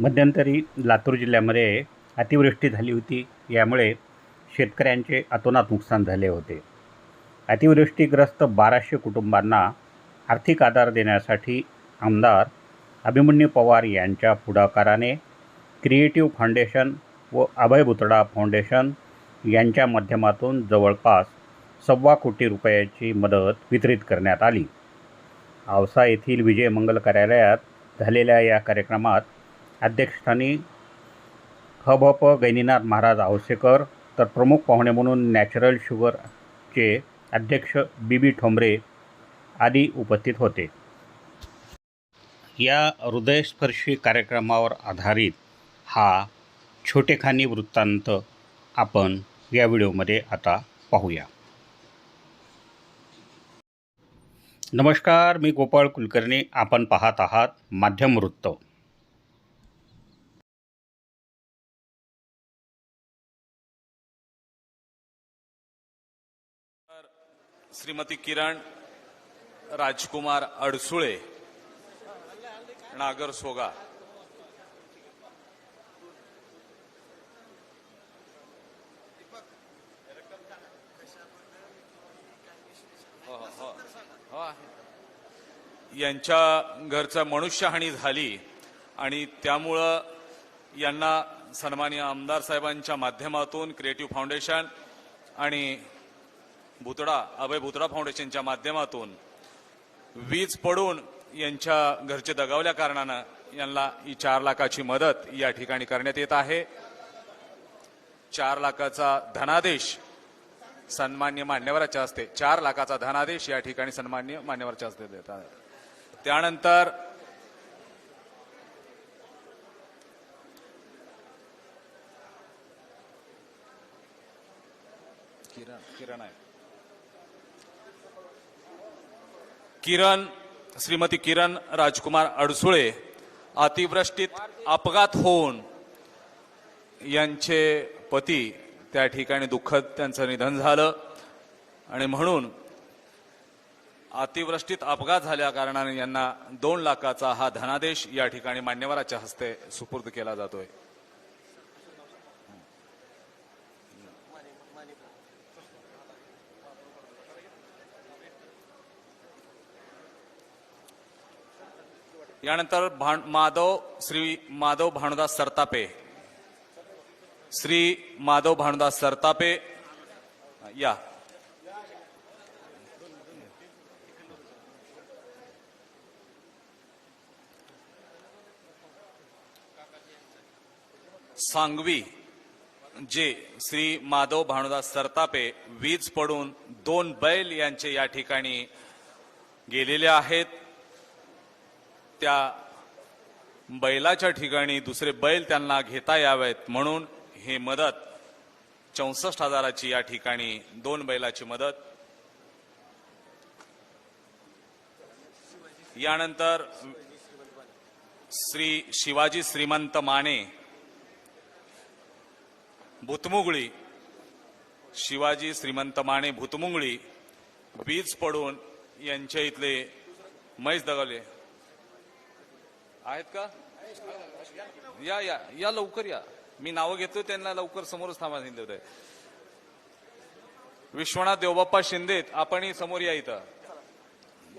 मध्यंतरी लातूर जिल्ह्यामध्ये अतिवृष्टी झाली होती. यामुळे शेतकऱ्यांचे अतोनात नुकसान झाले होते. अतिवृष्टीग्रस्त बाराशे कुटुंबांना आर्थिक आधार देण्यासाठी आमदार अभिमन्यू पवार यांच्या पुढाकाराने क्रिएटिव्ह फाउंडेशन व अभय बुतडा फाउंडेशन यांच्या माध्यमातून जवळपास सव्वा कोटी रुपयाची मदत वितरित करण्यात आली. औसा येथील विजय मंगल कार्यालयात झालेल्या या कार्यक्रमात अध्यक्षस्थानी हबप गैनीनाथ महाराज आवसेकर तर प्रमुख पाहुणे म्हणून नॅचरल शुगरचे अध्यक्ष बी बी ठोंबरे आदी उपस्थित होते. या हृदयस्पर्शी कार्यक्रमावर आधारित हा छोटेखानी वृत्तांत आपण या व्हिडिओमध्ये आता पाहूया. नमस्कार मी गोपाळ कुलकर्णी. आपण पाहत आहात माध्यम वृत्त. श्रीमती किरण राजकुमार अडसुळे नागर सोगा. हो, हो, हो. यांच्या घरचा मनुष्यहानी झाली आणि त्यामुळं यांना सन्माननीय आमदार साहेबांच्या माध्यमातून क्रिएटिव्ह फाउंडेशन आणि भुतडा अभय भुतडा फाउंडेशनच्या माध्यमातून वीज पडून यांच्या घरचे दगावल्या कारणानं यांना ही चार लाखाची मदत या ठिकाणी करण्यात येत आहे. चार लाखाचा धनादेश सन्मान्य मान्यवराच्या हस्ते चार लाखाचा धनादेश या ठिकाणी सन्मान्य मान्यवराच्या हस्ते देत आहे. त्यानंतर किरण किरण आहे. किरण श्रीमती किरण राजकुमार अडसुळे अतिवृष्टीत अपघात होऊन यांचे पती त्या ठिकाणी दुःखद त्यांचं निधन झालं. आणि म्हणून अतिवृष्टीत अपघात झाल्या कारणाने यांना दोन लाखाचा हा धनादेश या ठिकाणी मान्यवराच्या हस्ते सुपूर्द केला जातोय. यानंतर भाण माधव श्री माधव भानुदास सरतापे. श्री माधव भानुदास सरतापे. या. सांगवी जे श्री माधव भानुदास सरतापे वीज पडून दोन बैल यांचे या ठिकाणी गेलेले आहेत. त्या बैलाच्या ठिकाणी दुसरे बैल त्यांना घेता यावेत म्हणून हे मदत चौसष्ट हजाराची या ठिकाणी दोन बैलाची मदत. यानंतर श्री शिवाजी श्रीमंत माने भूतमुगळी शिवाजी श्रीमंत माने भूतमुंगळी वीज पडून यांच्या इथले मैस दगावले आहेत का? या या या लवकर या. मी नावं घेतो त्यांना लवकर समोरच थांबा सांगितलं होतं विश्वनाथ देवबाप्पा शिंदे आपणही समोर या इथं.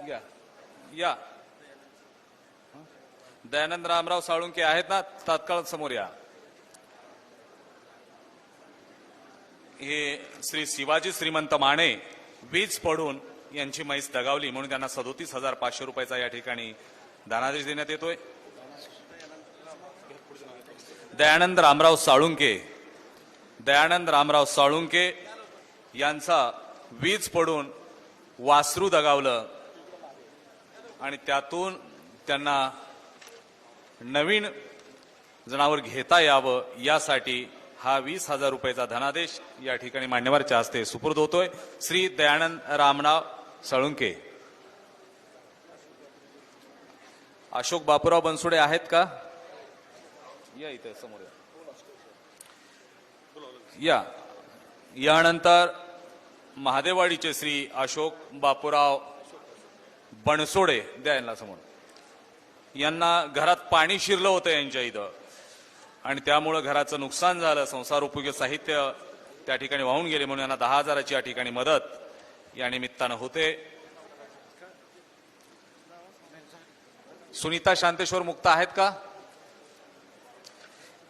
या या. दयानंद रामराव साळुंके आहेत ना? तात्काळ समोर या. हे श्री शिवाजी श्रीमंत माने वीज पडून यांची म्हैस दगावली म्हणून त्यांना सदोतीस हजार पाचशे रुपयाचा या ठिकाणी धनादेश देण्यात येतोय. दयानंद रामराव साळुंके दयानंद रामराव साळुंके यांचा वीज पडून वासरू दगावलं आणि त्यातून त्यांना नवीन जनावर घेता यावं यासाठी हा वीस हजार रुपयाचा धनादेश या ठिकाणी मान्यवरच्या हस्ते सुपूर्द होतोय. श्री दयानंद रामराव साळुंके. अशोक बापूराव बनसुडे आहेत का? या इथे समोर या. यानंतर महादेवाडीचे श्री अशोक बापूराव बनसोडे द्या यांना समोर. यांना घरात पाणी शिरलं होतं यांच्या इथं. आणि त्यामुळं घराचं नुकसान झालं. संसार उपयोगी साहित्य त्या ठिकाणी वाहून गेले म्हणून यांना दहा हजाराची या ठिकाणी मदत या निमित्तानं होते. सुनीता शांतेश्वर मुक्त आहेत का?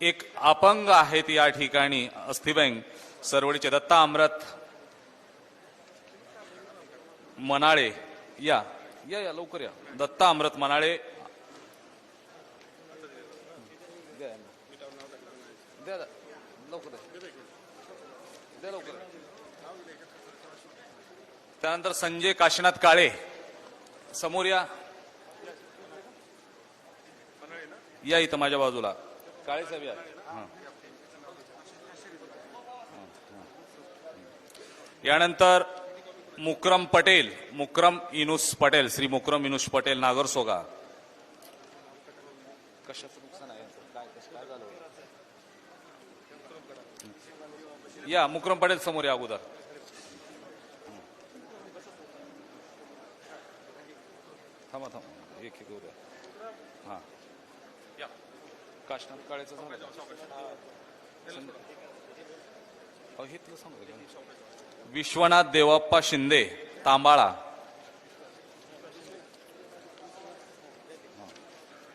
एक अपंग आहेत या ठिकाणी अस्थिबँक सरवडीचे दत्ता अमृत मनाळे या या या लवकर या. दत्ता अमृत मनाळे. त्यानंतर संजय काशीनाथ काळे. समोर या. या इथं माझ्या बाजूला. काळे साहेब या. हां. यानंतर मुक्रम पटेल मुक्रम इनुस पटेल श्री मुक्रम इनुस पटेल नागरसोगा कशाचं नुकसान आहे? काय काय झालं? या मुक्रम पटेल समोर या अगोदर. थांबा थांबा. एक एक उद्या. हा. काळेचं झालं? विश्वनाथ देवाप्पा शिंदे तांबाळा.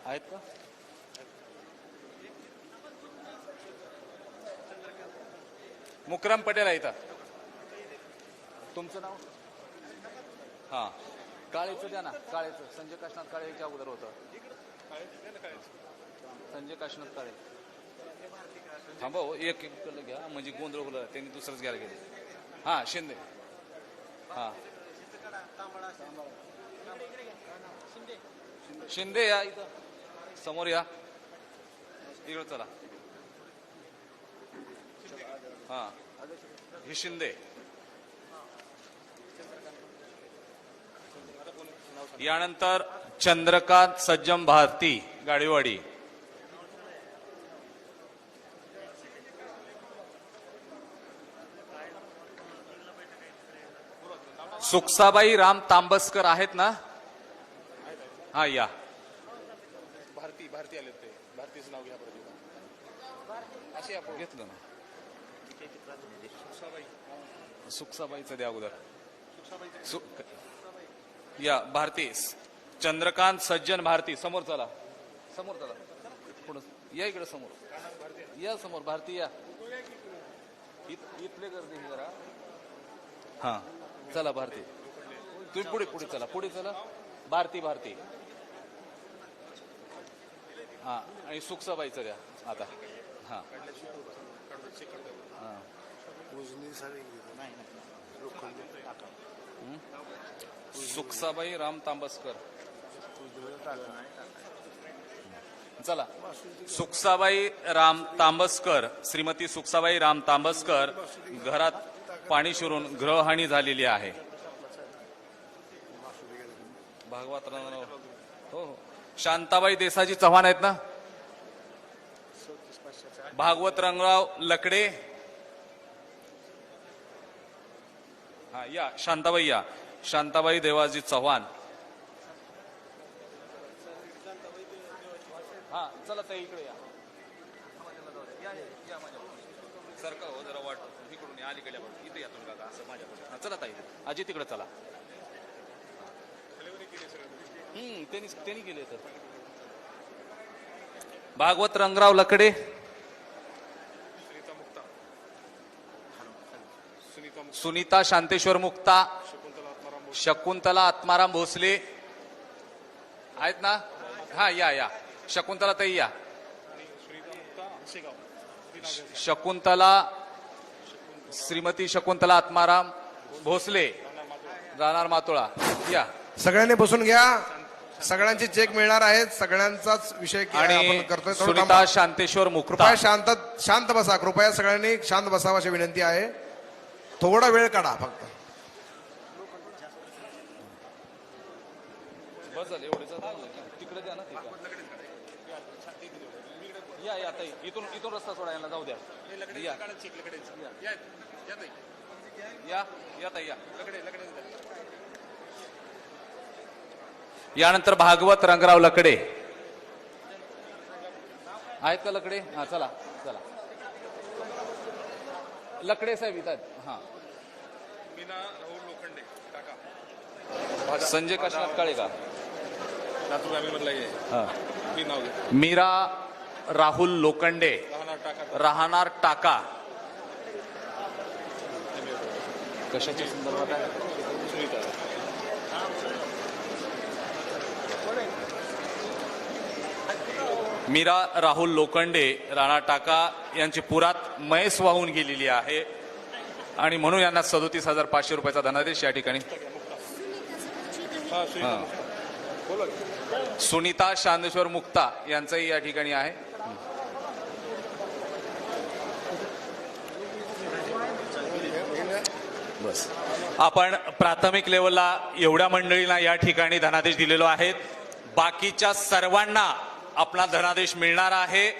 आहेत का? मुक्रम पटेल आहे तुमचं नाव? हा. काळेचं द्या ना काळेचं. संजय काशनाथ काळे याच्या अगोदर होतं. संजय काशनाथ काळे. थांबा हो, एक एक घ्या. म्हणजे गोंधळ होला त्यांनी दुसरंच घ्यायला गेले. हा शिंदे. हा. शिंदे या इथं. समोर या. इकडं चला. हा. हे शिंदे. यानंतर चंद्रकांत सज्जम भारती गाडीवाडी. सुक्साबाई राम तांबसकर आहेत ना? हा या. भारती भारती आले ते. भारतीचं नाव घ्या बरं असे आपण घेतलं ना. सुक्साबाईचं द्या अगोदर. सु- या भारती. चंद्रकांत सज्जन भारती. समोर चला. समोर चला. पुढं. या इकडे समोर. या समोर. भारती या. इथले गर्दी जरा. हा. चला भारती. तुम्ही पुढे पुढे चला. पुढे चला. भारती भारती. हा आणि सुखसाबाईचं द्या. आता. हा. सुखसाबाई राम तांबसकर. चला. सुखसाबाई राम तांबसकर. श्रीमती सुखसाबाई राम तांबसकर घरात पाणी शिरून ग्रहहानी झालेली आहे. भागवत हो हो. शांताबाई देसाजी चव्हाण आहेत ना? भागवत रंगराव लकडे. हा या. शांताबाई या. शांताबाई देवाजी चव्हाण. हा चला ते इकडे या. सरका हो जरा वाट. अलीकडे बघ. इथे या तुम्ही काका असं माझ्याकडे हा, चला ताई. आजी तिकडे चला. हम्म त्यांनी त्यांनी केले तर. भागवत रंगराव लकडे. सुनीता शांतेश्वर मुक्ता. शकुंतला आत्माराम भोसले. आहेत ना? हा या या. शकुंतला ताई या. शकुंतला श्रीमती शकुंतला आत्माराम भोसले राहणार मातोळा. या. सगळ्यांनी बसून घ्या. सगळ्यांचे चेक मिळणार आहेत. सगळ्यांचाच विषय आणि करतोय. सुनीता. शांतेश्वर मुक्ता कृपया शांत शांत बसा. कृपया सगळ्यांनी शांत बसावं अशी विनंती आहे. थोडा वेळ काढा फक्त. तिकडे द्या ना. या या ताई. इथून इथून रस्ता सोडा यांना. जाऊ द्या. लकडे या. ताई. या या ताई या. लकडे लकडेच द्या. यानंतर भागवत रंगराव लकडे. आहेत का लकडे? हा चला चला. लकडे साहेब इथं आहेत. हा. मीना राहुल लोखंडे काका. संजय काशीनाथ काळे का आहे हा. मी नाव मीरा राहुल लोखंडे. राहणार टाका. कशाच्या संदर्भात मीरा राहुल लोखंडे राणा टाका यांची पुरात म्हैस वाहून गेलेली आहे. आणि म्हणून यांना सदोतीस हजार पाचशे रुपयाचा धनादेश या ठिकाणी. सुनीता शांदेश्वर मुक्ता यांचंही या ठिकाणी आहे. बस आपण प्राथमिक लेवलला एवढ्या मंडळींना या ठिकाणी धनादेश दिलेलो आहेत. बाकीच्या सर्वांना आपला धनादेश मिळणार आहे.